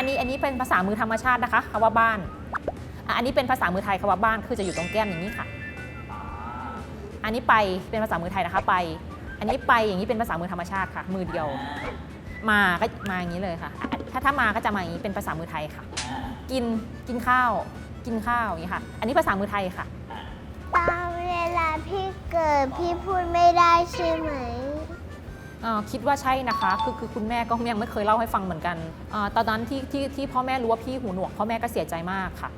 อันนี้อันนี้เป็นภาษามือธรรมชาตินะคะคำว่าบ้าน อันนี้เป็นภาษามือไทยคำว่าบ้านคือจะอยู่ตรงแก้มอย่างนี้ค่ะ อันนี้ไปเป็นภาษามือไทยนะคะไป อันนี้ไปอย่างนี้เป็นภาษามือธรรมชาติค่ะ มือเดียว มาก็มาอย่างนี้เลยค่ะ ถ้าถ้ามาก็จะมาอย่างนี้เป็นภาษามือไทยค่ะ กินกินข้าว กินข้าวอย่างนี้ค่ะ อันนี้ภาษามือไทยค่ะตอนเวลาพี่เกิดพี่พูดไม่ได้ใช่ไหม คิดว่าใช่นะคะคือคือคุณแม่ก็ยังไม่เคยเล่าให้ฟังเหมือนกันเออตอนนั้นที่ที่ที่พ่อแม่รู้ว่าพี่หูหนวกพ่อแม่ก็เสียใจมากค่ะ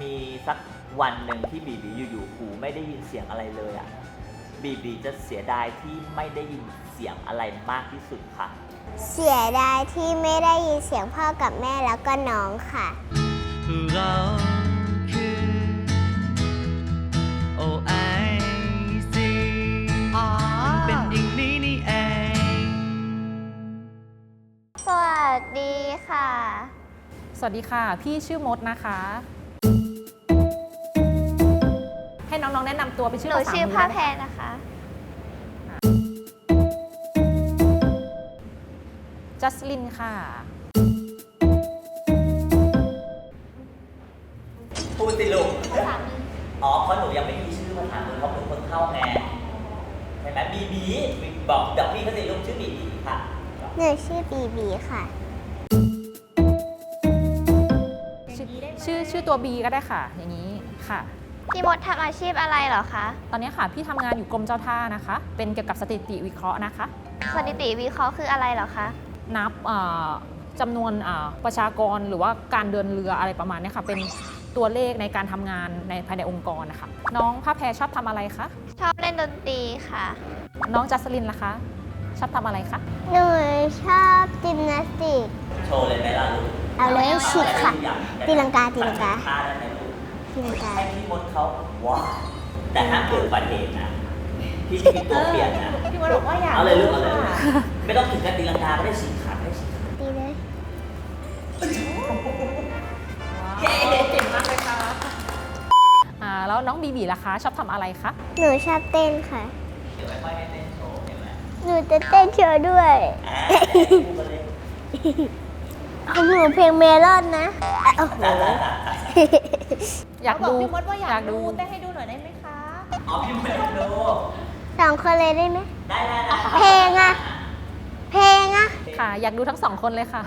มีสักวันหนึ่งที่บีบีอยู่ๆหูไม่ได้ยินเสียงอะไรเลยอะบีบีจะเสียดายที่ไม่ได้ยินเสียงอะไรมากที่สุดค่ะ เสียดายที่ไม่ได้ยินเสียงพ่อกับแม่แล้วก็น้องค่ะเรา ค่ะ สวัสดีค่ะ พี่ชื่อมดนะคะ ให้น้องๆแนะนำตัวเป็นชื่อหนูภาษาชื่อมืผ้าได้แพไหมรนะคะ จัสลินค่ะ พูดสิลูกอ๋อ เพราะหนูยังไม่มีชื่อภาษามือเพราะหนูเพิ่งเข้าไงใช่ไหมบีบีบอกเดี๋ยวพี่เขาสิลูกชื่อบีบีค่ะ หนูชื่อบีบีค่ะ ชื่อชื่อชื่อตัว B ก็ได้ค่ะ อย่างนี้ค่ะ พี่มดทำอาชีพอะไรเหรอคะ ตอนนี้ค่ะ พี่ทำงานอยู่กรมเจ้าท่านะคะ เป็นเกี่ยวกับสถิติวิเคราะห์นะคะ สถิติวิเคราะห์คืออะไรเหรอคะ นับเอ่อจำนวนเอ่อประชากรหรือว่าการเดินเรืออะไรประมาณเนี้ยค่ะ เป็นตัวเลขในการทำงานในภายในองค์กรนะคะ น้องผ้าแพรชอบทำอะไรคะ ชอบเล่นดนตรีค่ะ น้องจัสลินล่ะคะ ชอบทำอะไรคะ หนูชอบจิมนาสติก โชว์เลยไหมล่ะลูก เอาเลยฉีกค่ะเอาอะไรตีลังกาตีลังกาท่าได้ไหมลูกจิมกาให้พี่มดเขาว้าวแต่ห้ามเกิดอุบัติเหตุนะพี่จะมีตัวเปลี่ยนนะพี่มดบอกว่าอยากเอาเลยลูกเอาเลยลูกไม่ต้องถึงกับตีลังกาก็ได้ฉีกขาไม่ได้ฉีกขาตีเลยเก่งมากเลยค่ะอ่าแล้วน้องบีบีล่ะคะชอบทำอะไรคะหนูชอบเต้นค่ะเดี๋ยวค่อยๆให้เต้นโชว์เห็นไหมหนูจะเต้นโชว์ด้วย ของหนูเพลงเมลอนนะโอ้โห อยากดู พี่มดว่าอยากดูดูเต้นให้ดูหน่อยได้ไหมคะ อ๋อพี่ไม่ได้ดู สองคนเลยได้ไหมได้ได้ได้เพลงอะเพลงอะค่ะ อยากดูทั้งสองคนเลยค่ะ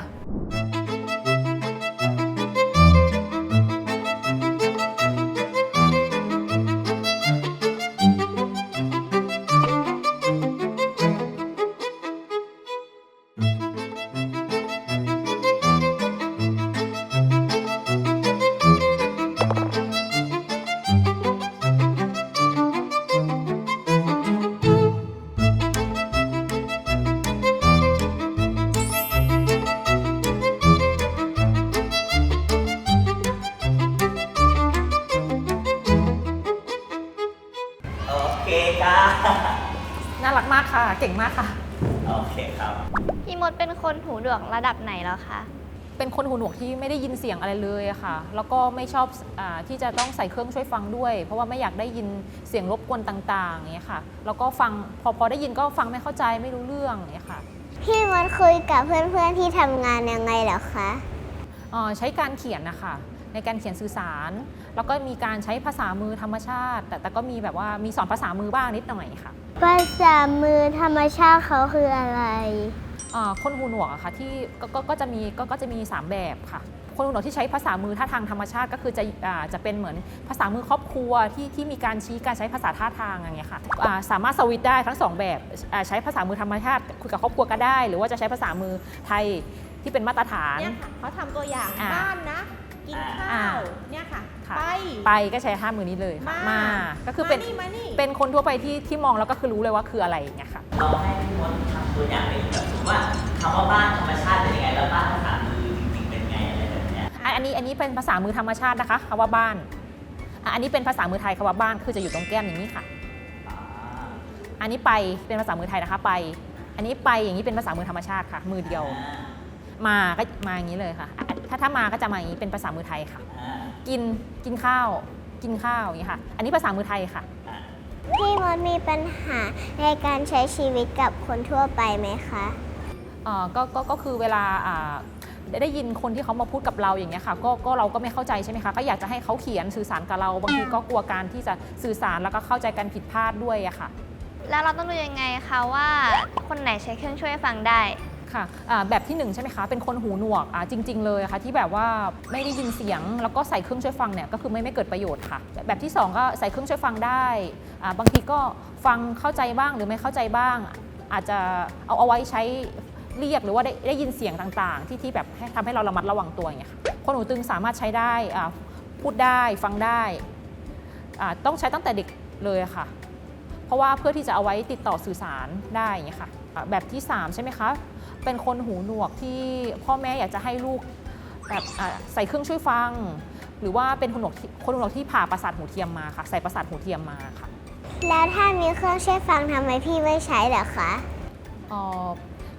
เก่งมากค่ะ โอเคครับ พี่มดเป็นคนหูดวงระดับไหนแล้วคะ เป็นคนหูหนวกที่ไม่ได้ยินเสียงอะไรเลยอะค่ะ แล้วก็ไม่ชอบอาที่จะต้องใส่เครื่องช่วยฟังด้วย เพราะว่าไม่อยากได้ยินเสียงรบกวนต่างๆอย่างเงี้ยค่ะ แล้วก็ฟังพอพอได้ยินก็ฟังไม่เข้าใจไม่รู้เรื่องอย่างเงี้ยค่ะ พี่มดคุยกับเพื่อนๆที่ทำงานยังไงเหรอคะ เอ่อใช้การเขียนนะคะในการเขียนสื่อสาร แล้วก็มีการใช้ภาษามือธรรมชาติ แต่แต่ก็มีแบบว่ามีสอนภาษามือบ้างนิดหน่อยค่ะภาษามือธรรมชาติเขาคืออะไรเอ่อคนหูหนวกอะค่ะที่ก็ก็ก็จะมีก็ก็จะมี 3 แบบค่ะ คนหูหนวกที่ใช้ภาษามือท่าทางธรรมชาติก็คือจะอ่าจะเป็นเหมือนภาษามือครอบครัวที่ที่มีการชี้การใช้ภาษาท่าทางอย่างเงี้ยค่ะอ่าสามารถสวิตช์ได้ทั้งสองแบบอ่าใช้ภาษามือธรรมชาติคุยกับครอบครัวก็ได้ หรือว่าจะใช้ภาษามือไทยที่เป็นมาตรฐานเนี่ยค่ะเขาทำตัวอย่างอ่าบ้านนะ กินอ่าข้าวเนี่ยค่ะ ค่ะไป ไปก็ใช้ท่ามือนี้เลยค่ะมา มาก็คือเป็น มานี่มานี่ เป็นคนทั่วไปที่ที่มองแล้วก็คือรู้เลยว่าคืออะไรอย่างเงี้ยค่ะ เราให้พี่มดทำตัวอย่างเป็นแบบสมมติว่าคำว่าบ้านธรรมชาติเป็นยังไง แล้วบ้านภาษามือจริงๆเป็นไงอะไรแบบเนี้ย อันอันนี้อันนี้เป็นภาษามือธรรมชาตินะคะคำว่าบ้านอะอันนี้เป็นภาษามือไทยคำว่าบ้านคือจะอยู่ตรงแก้มอย่างนี้ค่ะอ่าอันนี้ไปเป็นภาษามือไทยนะคะไป อันนี้ไปอย่างนี้เป็นภาษามือธรรมชาติค่ะ มือเดียว มาก็มาอย่างนี้เลยค่ะอะถ้าถ้ามาก็จะมาอย่างนี้เป็นภาษามือไทยค่ะ อ่ากินกินข้าว กินข้าวอย่างนี้ค่ะ อันนี้ภาษามือไทยค่ะอ่าพี่มดมีปัญหาในการใช้ชีวิตกับคนทั่วไปไหมคะ เอ่อก็ก็ก็คือเวลาอ่าได้ได้ยินคนที่เขามาพูดกับเราอย่างเงี้ยค่ะก็ก็เราก็ไม่เข้าใจใช่ไหมคะก็อยากจะให้เขาเขียนสื่อสารกับเราบางทีก็กลัวการที่จะสื่อสารแล้วก็เข้าใจกันผิดพลาดด้วยอะค่ะ แล้วเราต้องดูยังไงคะว่าคนไหนใช้เครื่องช่วยฟังได้ ค่ะอ่าแบบที่หนึ่งใช่ไหมคะ เป็นคนหูหนวกจริง ๆ เลยะค่ะที่แบบว่าไม่ได้ยินเสียง แล้วก็ใส่เครื่องช่วยฟังเนี่ยก็คือไม่ไม่เกิดประโยชน์ค่ะ แบบที่สองก็ใส่เครื่องช่วยฟังได้บางทีก็ฟังเข้าใจบ้างหรือไม่เข้าใจบ้าง อาจจะเอาเอาไว้ใช้เรียกหรือว่าได้ได้ยินเสียงต่างๆ ที่ที่แบบให้ทำให้เราระมัดระวังตัวอย่างเงี้ยค่ะคนหูตึงสามารถใช้ได้พูดได้ฟังได้ต้องใช้ตั้งแต่เด็กเลยะค่ะ เพราะว่าเพื่อที่จะเอาไว้ติดต่อสื่อสารได้อย่างเงี้ยค่ะอะแบบที่ 3 ใช่ไหมคะ เป็นคนหูหนวกที่พ่อแม่อยากจะให้ลูกแบบอะใส่เครื่องช่วยฟัง หรือว่าเป็นคนหนวกที่คนหูหนวกที่ผ่าประสาทหูเทียมมาค่ะ ใส่ประสาทหูเทียมมาค่ะ แล้วถ้ามีเครื่องช่วยฟังทำไมพี่ไม่ใช้เหรอคะเอ่อ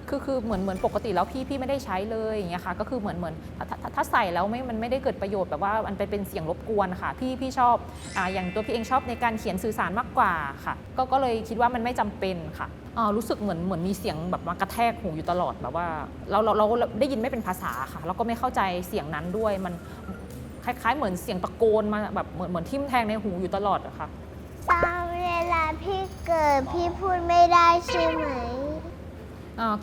คือคือเหมือนเหมือนปกติแล้วพี่พี่ไม่ได้ใช้เลยอย่างเงี้ยค่ะก็คือเหมือนเหมือนถ้าถถ้าใส่แล้วไม่มันไม่ได้เกิดประโยชน์แบบว่ามันเป็นเป็นเสียงรบกวนค่ะพี่พี่ชอบอ่าอย่างตัวพี่เองชอบในการเขียนสื่อสารมากกว่าค่ะ ก็ก็เลยคิดว่ามันไม่จำเป็นค่ะอ่ารู้สึกเหมือนเหมือนมีเสียงแบบมากระแทกหูอยู่ตลอดแบบว่าเราเราเราได้ยินไม่เป็นภาษาค่ะแล้วก็ไม่เข้าใจเสียงนั้นด้วยมันคล้ายๆ เหมือนเสียงตะโกนมาแบบเหมือนเหมือนทิ่มแทงในหูอยู่ตลอดอะค่ะตอนเวลาพี่เกิดพี่พูดไม่ได้ใช่ไหม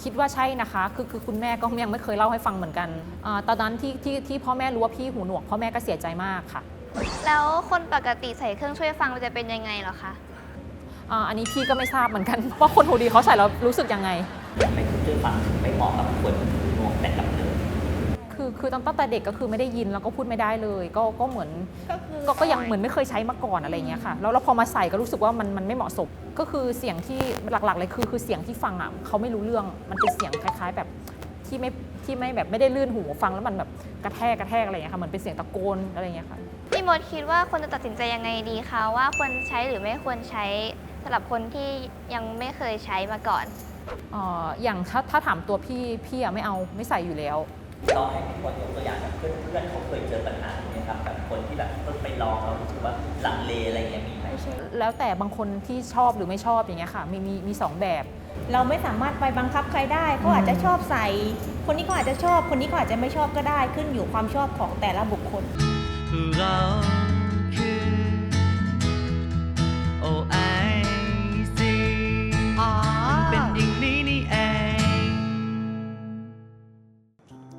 คิดว่าใช่นะคะ คือคือคุณแม่ก็ยังไม่เคยเล่าให้ฟังเหมือนกันอาตอนนั้นที่ที่ที่พ่อแม่รู้ว่าพี่หูหนวกพ่อแม่ก็เสียใจมากค่ะ แล้วคนปกติใส่เครื่องช่วยฟังมันจะเป็นยังไงเหรอคะอาอันนี้พี่ก็ไม่ทราบเหมือนกันว่าคนหูดีเขาใส่แล้วรู้สึกยังไงทำไมคุณช่วยฟังถึงไม่เหมาะกับคนหูหนวกแต่กำเนิด คือคือตั้งแต่เด็กก็คือไม่ได้ยินแล้วก็พูดไม่ได้เลย ก็ก็เหมือนก็คือก็ก็ยังเหมือนไม่เคยใช้มาก่อนอะไรอย่างเงี้ยค่ะแล้วแล้วพอมาใส่ก็รู้สึกว่ามันมันไม่เหมาะสมก็คือเสียงที่หลักๆเลยคือคือเสียงที่ฟังอะเขาไม่รู้เรื่องมันเป็นเสียงคล้าย ๆ แบบที่ไม่ที่ไม่แบบไม่ได้ลื่นหูฟังแล้วมันแบบกระแทกกระแทกอะไรอย่างเงี้ยค่ะเหมือนเป็นเสียงตะโกนอะไรอย่างเงี้ยค่ะ พี่มดคิดว่าควรจะตัดสินใจยังไงดีคะว่าควรใช้หรือไม่ควรใช้สำหรับคนที่ยังไม่เคยใช้มาก่อน เอ่ออย่างถ้าถ้าถามตัวพี่พี่อะไม่เอาไม่ใส่อยู่แล้ว ลองให้ทุกคนยกตัวอย่างแบบเพื่อนๆเขาเคยเจอปัญหาไหมครับแบบคนที่แบบเพิ่งไปลองแล้วรู้สึกว่าลังเลอะไรอย่างเงี้ยมีไหม แล้วแต่บางคนที่ชอบหรือไม่ชอบอย่างเงี้ยค่ะมีมีมีสองแบบ เราไม่สามารถไปบังคับใครได้เขาอาจจะชอบใส่ คนนี้ก็อาจจะชอบ คนนี้ก็อาจจะไม่ชอบก็ได้ขึ้นอยู่ความชอบของแต่ละบุคคล เรา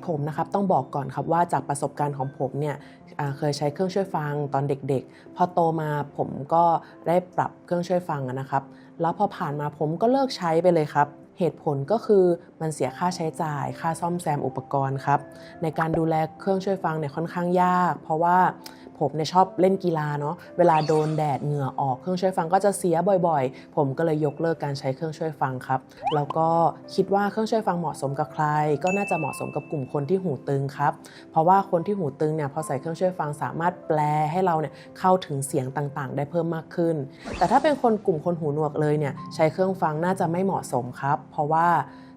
ผมนะครับต้องบอกก่อนครับว่าจากประสบการณ์ของผมเนี่ยเคยใช้เครื่องช่วยฟังตอนเด็กๆ พอโตมาผมก็ได้ปรับเครื่องช่วยฟังนะครับ แล้วพอผ่านมาผมก็เลิกใช้ไปเลยครับเหตุผลก็คือมันเสียค่าใช้จ่าย ค่าซ่อมแซมอุปกรณ์ครับ ในการดูแลเครื่องช่วยฟังเนี่ยค่อนข้างยาก เพราะว่า ผมเนี่ยชอบเล่นกีฬาเนาะเวลาโดนแดดเหงื่อออกเครื่องช่วยฟังก็จะเสียบ่อยๆ ผมก็เลยยกเลิกการใช้เครื่องช่วยฟังครับ แล้วก็คิดว่าเครื่องช่วยฟังเหมาะสมกับใคร ก็น่าจะเหมาะสมกับกลุ่มคนที่หูตึงครับ เพราะว่าคนที่หูตึงเนี่ยพอใส่เครื่องช่วยฟังสามารถแปลให้เราเนี่ยเข้าถึงเสียงต่างๆ ได้เพิ่มมากขึ้น แต่ถ้าเป็นคนกลุ่มคนหูหนวกเลยเนี่ยใช้เครื่องฟังน่าจะไม่เหมาะสมครับ เพราะว่า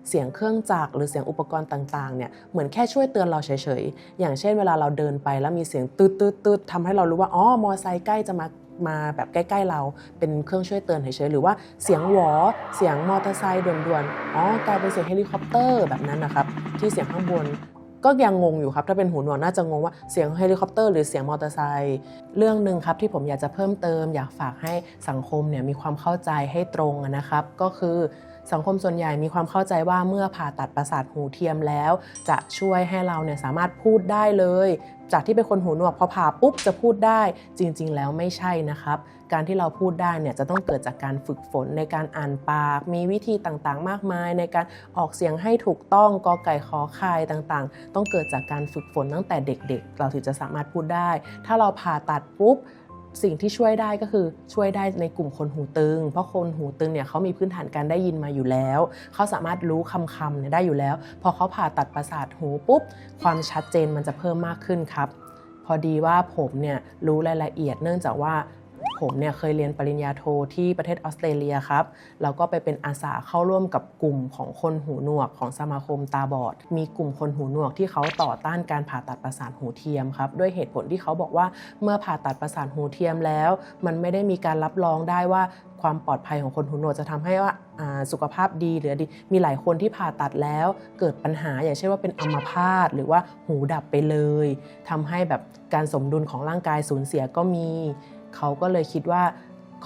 เสียงเครื่องจักรหรือเสียงอุปกรณ์ต่างๆเนี่ยเหมือนแค่ช่วยเตือนเราเฉยๆ อย่างเช่นเวลาเราเดินไปแล้วมีเสียงตืดตืดตืดทำให้เรารู้ว่าอ๋อมอไซค์ใกล้จะมามาแบบใกล้ๆเราเป็นเครื่องช่วยเตือนเฉยๆหรือว่าเสียงหวอเสียงมอเตอร์ไซค์ด่วนๆอ๋อกลายเป็นเสียงเฮลิคอปเตอร์แบบนั้นนะครับที่เสียงข้างบนก็ยังงงอยู่ครับ ถ้าเป็นหูหนวกน่าจะงงว่าเสียงเฮลิคอปเตอร์หรือเสียงมอเตอร์ไซค์เรื่องหนึ่งครับที่ผมอยากจะเพิ่มเติม อยากฝากให้สังคมเนี่ยมีความเข้าใจให้ตรงนะครับ ก็คือ สังคมส่วนใหญ่มีความเข้าใจว่าเมื่อผ่าตัดประสาทหูเทียมแล้ว จะช่วยให้เราเนี่ยสามารถพูดได้เลย จากที่เป็นคนหูหนวกพอผ่าปุ๊บจะพูดได้จริง ๆ แล้วไม่ใช่นะครับ การที่เราพูดได้เนี่ยจะต้องเกิดจากการฝึกฝนในการอ่านปาก มีวิธีต่างๆ มากมาย ในการออกเสียงให้ถูกต้องกอไก่ขอไข่ต่างๆ ต้องเกิดจากการฝึกฝนตั้งแต่เด็ก ๆ เราถึงจะสามารถพูดได้ ถ้าเราผ่าตัดปุ๊บ สิ่งที่ช่วยได้ก็คือช่วยได้ในกลุ่มคนหูตึง เพราะคนหูตึงเนี่ยเขามีพื้นฐานการได้ยินมาอยู่แล้ว เขาสามารถรู้คำคำเนี่ยได้อยู่แล้ว พอเขาผ่าตัดประสาทหูปุ๊บ ความชัดเจนมันจะเพิ่มมากขึ้นครับ พอดีว่าผมเนี่ยรู้รายละเอียดเนื่องจากว่า ผมเนี่ยเคยเรียนปริญญาโทที่ประเทศออสเตรเลียครับ แล้วก็ไปเป็นอาสาเข้าร่วมกับกลุ่มของคนหูหนวกของสมาคมตาบอด มีกลุ่มคนหูหนวกที่เขาต่อต้านการผ่าตัดประสาทหูเทียมครับ ด้วยเหตุผลที่เขาบอกว่าเมื่อผ่าตัดประสาทหูเทียมแล้ว มันไม่ได้มีการรับรองได้ว่าความปลอดภัยของคนหูหนวกจะทำให้ว่าอ่าสุขภาพดีหรือดี มีหลายคนที่ผ่าตัดแล้ว เกิดปัญหาอย่างเช่นว่าเป็นอัมพาตหรือว่าหูดับไปเลยทำให้แบบการสมดุลของร่างกายสูญเสียก็มี เขาก็เลยคิดว่า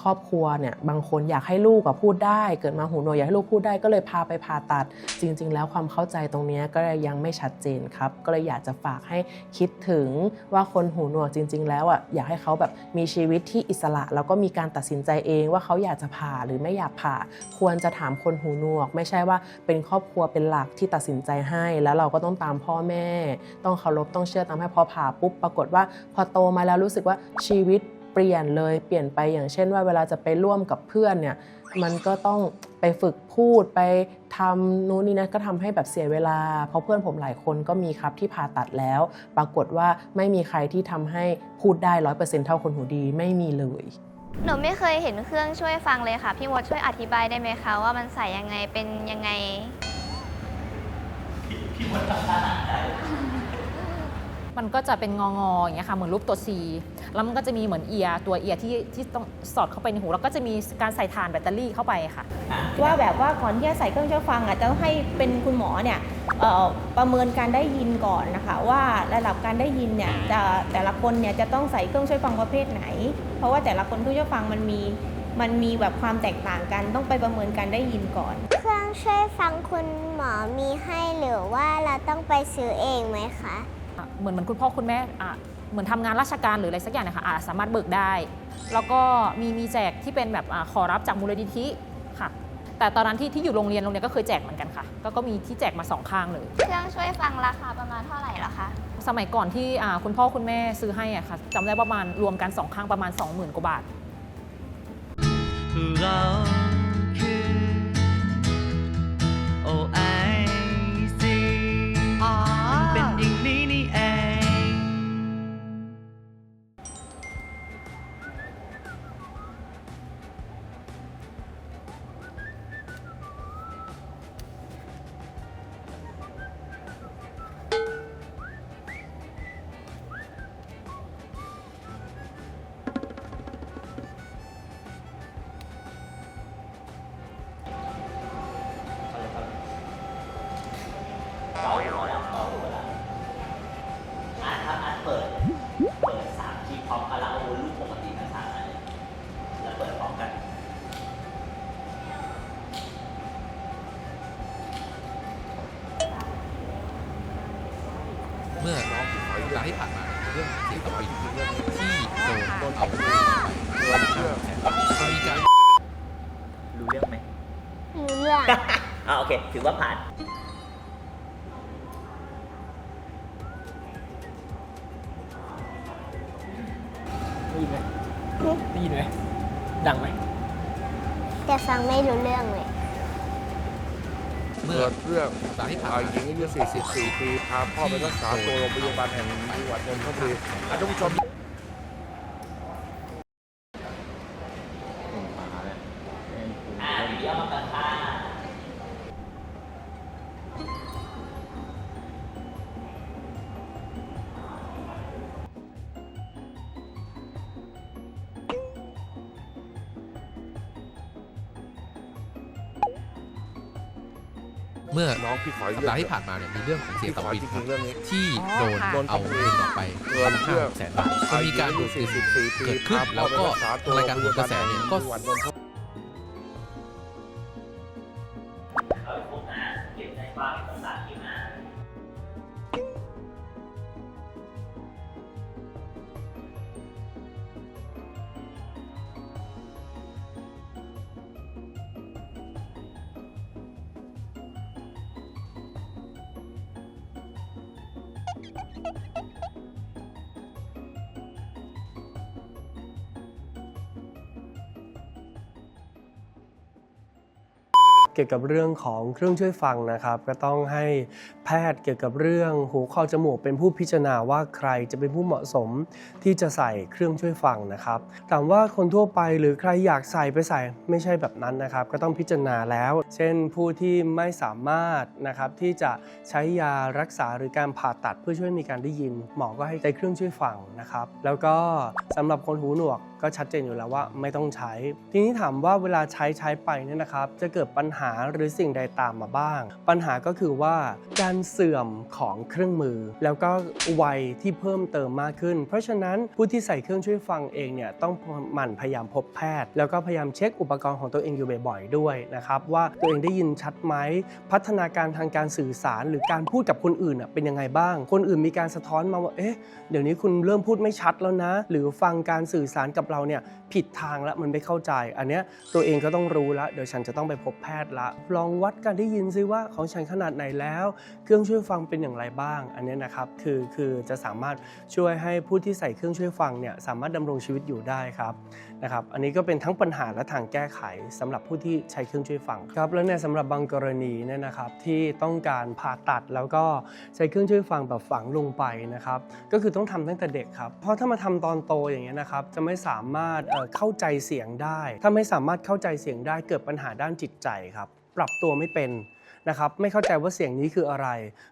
ครอบครัวเนี่ยบางคนอยากให้ลูกกับพูดได้ เกิดมาหูหนวกอยากให้ลูกพูดได้ก็เลยพาไปผ่าตัด จริง ๆ แล้วความเข้าใจตรงนี้ก็ยังไม่ชัดเจนครับ ก็เลยอยากจะฝากให้คิดถึงว่าคนหูหนวกจริง ๆ แล้วอะอยากให้เขาแบบมีชีวิตที่อิสระ แล้วก็มีการตัดสินใจเองว่าเขาอยากจะผ่าหรือไม่อยากผ่า ควรจะถามคนหูหนวก ไม่ใช่ว่าเป็นครอบครัวเป็นหลักที่ตัดสินใจให้ แล้วเราก็ต้องตามพ่อแม่ ต้องเคารพต้องเชื่อตามให้พอผ่าปุ๊บปรากฏว่า พอโตมาแล้วรู้สึกว่าชีวิต เปลี่ยนเลยเปลี่ยนไปอย่างเช่นว่าเวลาจะไปร่วมกับเพื่อนเนี่ยมันก็ต้องไปฝึกพูดไปทำนู้นนี่นะก็ทำให้แบบเสียเวลา เพราะเพื่อนผมหลายคนก็มีครับที่ผ่าตัดแล้ว ปรากฏว่าไม่มีใครที่ทำให้พูดได้ร้อยเปอร์เซ็นต์เท่าคนหูดีไม่มีเลยหนูไม่เคยเห็นเครื่องช่วยฟังเลยค่ะ พี่มดช่วยอธิบายได้ไหมคะว่ามันใส่ยังไงเป็นยังไงมัน ก็จะเป็นงองอๆอย่างเงี้ยค่ะเหมือนรูปตัว C แล้วมันก็จะมีเหมือนเอียร์ตัวเอียร์ที่ที่ต้องสอดเข้าไปในหู แล้วก็จะมีการใส่ถ่านแบตเตอรี่เข้าไปค่ะ ว่าแบบว่าก่อนที่จะใส่เครื่องช่วยฟังอะจะต้องให้เป็นคุณหมอเนี่ยเอ่อประเมินการได้ยินก่อนนะคะ ว่าระดับการได้ยินเนี่ยจะแต่ละคนเนี่ยจะต้องใส่เครื่องช่วยฟังประเภทไหน เพราะว่าแต่ละคนเครื่องช่วยฟังมันมีมันมีแบบความแตกต่างกันต้องไปประเมินการได้ยินก่อน เครื่องช่วยฟังคุณหมอมีให้หรือว่าเราต้องไปซื้อเองไหมคะอะ เหมือนเหมือนคุณพ่อคุณแม่อะเหมือนทำงานราชการหรืออะไรสักอย่างเนะคะอะสามารถเบิกได้ แล้วก็มีมีแจกที่เป็นแบบอาขอรับจากมูลนิธิค่ะ แต่ตอนนั้นที่ที่อยู่โรงเรียนโรงเรียนก็เคยแจกเหมือนกันค่ะ ก็ก็มีที่แจกมาสองข้างเลย เครื่องช่วยฟังราคาประมาณเท่าไหร่เหรอคะ สมัยก่อนที่อ่าคุณพ่อคุณแม่ซื้อให้อะค่ะจำได้ประมาณรวมกันสองข้างประมาณ 20,000กว่าบาทเเรื่องเสียงตะปิดที่โดนเอาไปจะมีการรู้เรื่องไหมรู้เรื่องอ่าโอเค ถือว่าผ่าน ได้ยินไหมได้ยินไหมดังไหม แต่ฟังไม่รู้เรื่องเลย เมื่อเรื่องสัปดาห์ที่ผ่านชายมาหญิงอายุ44ปี พาพ่อไปรักษาตัวโรงพยาบาลแห่งหนึ่งจังหวัดนนทบุรีอะท่านผู้ชม เมื่อน้องพี่ขอสัปดาห์ที่ผ่านมาเนี่ยมีเรื่องของเสียงพี่ขตะอปิดจครัริบงๆเรื่องนี้ที่โดนโดนเอาเงินออกไปเกินเรื่องห้าแสนบาทมันมีการดูดดื่ม44ปีเกิดขึ้นพาพ่แล้อวไปก็รักษาตัวรายการโหนกระแสเนี่ยก็ เกี่ยวกับเรื่องของเครื่องช่วยฟังนะครับ ก็ต้องให้แพทย์เกี่ยวกับเรื่องหูคอจมูกเป็นผู้พิจารณาว่าใครจะเป็นผู้เหมาะสมที่จะใส่เครื่องช่วยฟังนะครับถามว่าคนทั่วไปหรือใครอยากใส่ไปใส่ไม่ใช่แบบนั้นนะครับ ก็ต้องพิจารณาแล้ว เช่นผู้ที่ไม่สามารถนะครับที่จะใช้ยารักษาหรือการผ่าตัดเพื่อช่วยมีการได้ยิน หมอก็ให้ใช้เครื่องช่วยฟังนะครับ แล้วก็สำหรับคนหูหนวกก็ชัดเจนอยู่แล้วว่าไม่ต้องใช้ ทีนี้ถามว่าเวลาใช้ใช้ไปเนี่ยนะครับ จะเกิดปัญหาหรือสิ่งใดตามมาบ้าง ปัญหาก็คือว่าการเสื่อมของเครื่องมือ แล้วก็วัยที่เพิ่มเติมมากขึ้น เพราะฉะนั้นผู้ที่ใส่เครื่องช่วยฟังเองเนี่ยต้องหมั่นพยายามพบแพทย์ แล้วก็พยายามเช็คอุปกรณ์ของตัวเองอยู่บ่อยๆด้วยนะครับว่าตัวเองได้ยินชัดไหมพัฒนาการทางการสื่อสาร หรือการพูดกับคนอื่นเป็นยังไงบ้าง คนอื่นมีการสะท้อนมาว่าเอ๊ะเดี๋ยวนี้คุณเริ่มพูดไม่ชัดแล้วนะ หรือฟังการสื่อสารกับเราเนี่ย ผิดทางแล้วมันไม่เข้าใจ อันเนี้ยตัวเองก็ต้องรู้แล้วเดี๋ยวฉันจะต้องไปพบแพทย์ละ ลองวัดการได้ยินซิว่าของฉันขนาดไหนแล้ว เครื่องช่วยฟังเป็นอย่างไรบ้าง อันเนี้ยนะครับคือคือจะสามารถช่วยให้ผู้ที่ใส่เครื่องช่วยฟังเนี่ยสามารถดำรงชีวิตอยู่ได้ครับ นะครับ อันนี้ก็เป็นทั้งปัญหาและทางแก้ไขสำหรับผู้ที่ใช้เครื่องช่วยฟังครับ แล้วเนี่ยสำหรับบางกรณีเนี่ยนะครับที่ต้องการผ่าตัดแล้วก็ใช้เครื่องช่วยฟังแบบฝังลงไปนะครับ ก็คือต้องทำตั้งแต่เด็กครับ เพราะถ้ามาทำตอนโตอย่างเงี้ยนะครับจะไม่สามารถเเข้าใจเสียงได้ ถ้าไม่สามารถเข้าใจเสียงได้เกิดปัญหาด้านจิตใจครับ ปรับตัวไม่เป็น นะครับไม่เข้าใจว่าเสียงนี้คืออะไร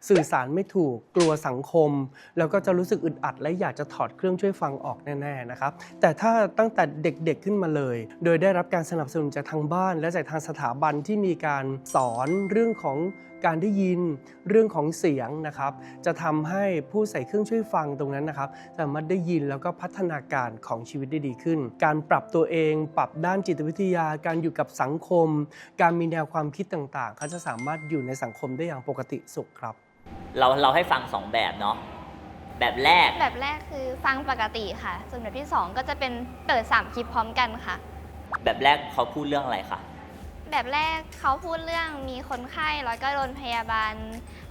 สื่อสารไม่ถูกกลัวสังคม แล้วก็จะรู้สึกอึดอัด และอยากจะถอดเครื่องช่วยฟังออกแน่ๆนะครับแต่ถ้าตั้งแต่เด็กๆขึ้นมาเลย โดยได้รับการสนับสนุนจากทางบ้าน และจากทางสถาบันที่มีการสอนเรื่องของ การได้ยินเรื่องของเสียงนะครับ จะทำให้ผู้ใส่เครื่องช่วยฟังตรงนั้นนะครับ สามารถได้ยินแล้วก็พัฒนาการของชีวิตได้ดีขึ้น การปรับตัวเอง ปรับด้านจิตวิทยา การอยู่กับสังคม การมีแนวความคิดต่างๆ เขาจะสามารถอยู่ในสังคมได้อย่างปกติสุขครับ เราเราให้ฟังสองแบบเนาะแบบแรก แบบแรกคือฟังปกติค่ะ ส่วนแบบที่ 2 ก็จะเป็นเปิด3คลิปพร้อมกันค่ะ แบบแรกเขาพูดเรื่องอะไรคะ แบบแรกเขาพูดเรื่องมีคนไข้แล้วก็โดนพยาบาล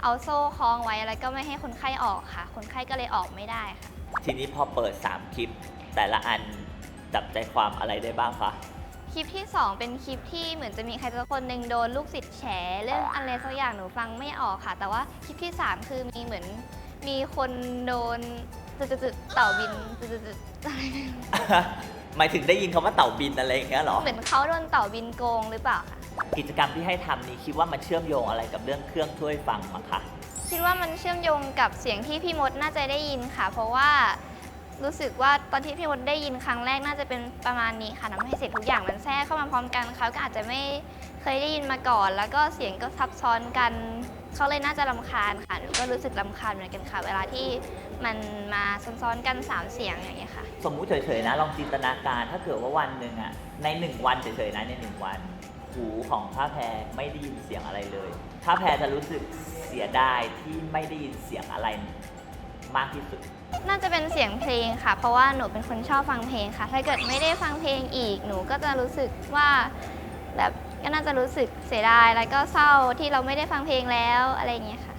เอาโซ่คล้องไว้แล้วก็ไม่ให้คนไข้ออกค่ะ คนไข้ก็เลยออกไม่ได้ค่ะ ทีนี้พอเปิด 3 คลิป แต่ละอันจับใจความอะไรได้บ้างคะ คลิปที่ 2 เป็นคลิปที่เหมือนจะมีใครสักคนหนึ่งโดนลูกศิษย์แฉเรื่องอะไรสักอย่างหนูฟังไม่ออกค่ะ แต่ว่าคลิปที่ 3 คือมีเหมือนมีคนโดนจุดๆๆเต่าบินจุดๆๆอะไรไม่รู้ หมายถึงได้ยินคำว่าเต่าบินอะไรอย่างเงี้ยเหรอ เหมือนเขาโดนเต่าบินโกงหรือเปล่าคะกิจกรรมที่ให้ทำนี้คิดว่ามันเชื่อมโยงอะไรกับเรื่องเครื่องช่วยฟังมั้งคะ คิดว่ามันเชื่อมโยงกับเสียงที่พี่มดน่าจะได้ยินค่ะ เพราะว่ารู้สึกว่าตอนที่พี่มดได้ยินครั้งแรกน่าจะเป็นประมาณนี้ค่ะทำให้เสียงทุกอย่างมันแทรกเข้ามาพร้อมกันเขาก็อาจจะไม่เคยได้ยินมาก่อน แล้วก็เสียงก็ซับซ้อนกัน เขาเลยน่าจะรำคาญค่ะหนูก็รู้สึกรำคาญเหมือนกันค่ะ เวลาที่มันมาซ้อนๆกันสามเสียงอย่างเงี้ยค่ะ สมมุติเฉยๆนะ ลองจินตนาการถ้าเกิดว่าวันหนึ่งอะในหนึ่งวันเฉยๆนะในหนึ่งวัน หูของพระแพรไม่ได้ยินเสียงอะไรเลยพระแพรจะรู้สึกเสียดายที่ไม่ได้ยินเสียงอะไรมากที่สุด น่าจะเป็นเสียงเพลงค่ะ เพราะว่าหนูเป็นคนชอบฟังเพลงค่ะ ถ้าเกิดไม่ได้ฟังเพลงอีกหนูก็จะรู้สึกว่าแบบ ก็น่าจะรู้สึกเสียดายแล้วก็เศร้าที่เราไม่ได้ฟังเพลงแล้วอะไรอย่างเงี้ยค่ะ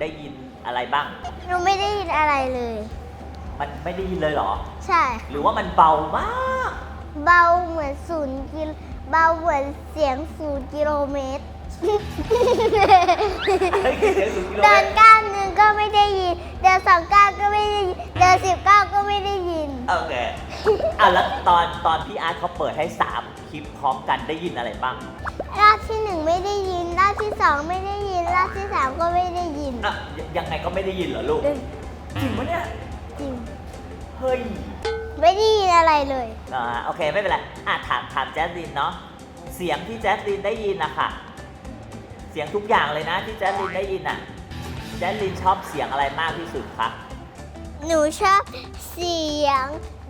ได้ยินอะไรบ้าง หนูไม่ได้ยินอะไรเลย มันไม่ได้ยินเลยเหรอ ใช่ หรือว่ามันเบามาก เบาเหมือนศูนย์กิโลเบาเหมือนเสียงศูนย์กิโลเมตรเฮ้ยเสียงสูงกิโลเดิเมนตรก้าวหนึ่ง ก็ไม่ได้ยิน เดินสองก้าวก็ไม่ได้ยิน เดินสิบก้าวก็ไม่ได้ยิน โอเคอะแล้วตอนตอนพี่อาร์ตเขาเปิดให้สามคลิปพร้อมกันได้ยินอะไรบ้างรอบที่หนึ่งไม่ได้ยิน รอบที่สองไม่ได้ยิน รอบที่สามก็ไม่ได้ยิน อะยยังไงก็ไม่ได้ยินเหรอลูกจริงปะเนี่ยจริง เฮ้ยไม่ได้ยินอะไรเลย อ่าโอเคไม่เป็นไรอะถามถามแจ๊สลินเนาะเสียงที่แจ๊สลินได้ยินนะคะเสียงทุกอย่างเลยนะที่แจ๊สลินได้ยินอะ แจ๊สลินชอบเสียงอะไรมากที่สุดคะหนูชอบเสียง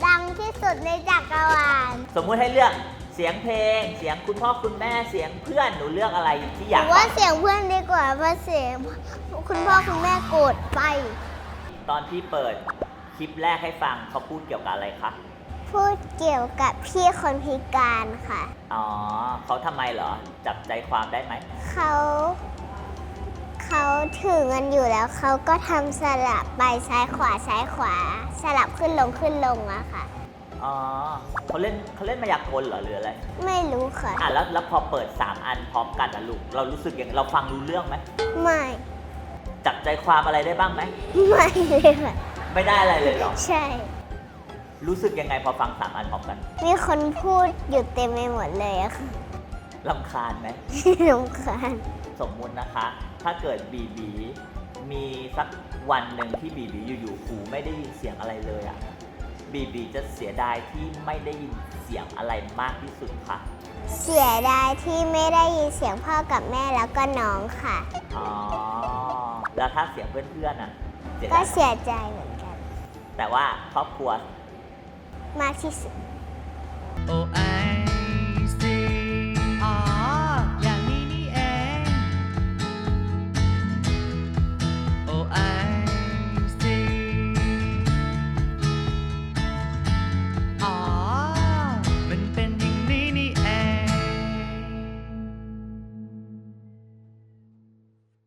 ดังที่สุดในจักรวาลสมมุติให้เลือกเสียงเพลง เสียงคุณพ่อคุณแม่เสียงเพื่อนหนูเลือกอะไรที่หอยารืกอว่าฟังเสียงเพื่อนดีกว่าเพราะเสียงคุณพ่อคุณแม่โกรธไป ตอนที่เปิดคลิปแรกให้ฟังเขาพูดเกี่ยวกับอะไรคะพูดเกี่ยวกับพี่คนพิการค่ะ อ๋อเขาทำไมเหรอจับใจความได้ไหมเขา เขาถือเงินอยู่แล้วเขาก็ทำสลับไปซ้ายขวาซ้ายขวา สลับขึ้นลงขึ้นลงอะค่ะ อ๋อเขาเล่นเขาเล่นมายากลเหรอหรืออะไร ไม่รู้ค่ะ อะแล้วแล้วพอเปิด 3 อันพร้อมกันนะลูกเรารู้สึกยังเราฟังรู้เรื่องไหมไม่จับใจความอะไรได้บ้างไหมไม่เลยค่ะ ไม่ได้อะไรเลยเหรอใช่ รู้สึกยังไงพอฟังสามอันพร้อมกันมีคนพูดอยู่เต็มไปหมดเลยอะค่ะลำคาญไหมรำคาญ สมมุตินะคะ ถ้าเกิดบีบีมีสักวันหนึ่งที่บีบีอยู่ๆหูไม่ได้ยินเสียงอะไรเลยอะ่ะบีบีจะเสียดายที่ไม่ได้ยินเสียงอะไรมากที่สุดค่ะ เสียดายที่ไม่ได้ยินเสียงพ่อกับแม่แล้วก็น้องค่ะ อ๋อ แล้วถ้าเสียงเพื่อนๆอะเสียก็ดายเสียใจเหมือนกัน แต่ว่าครอบครัวมากที่สุด โอ้ไอ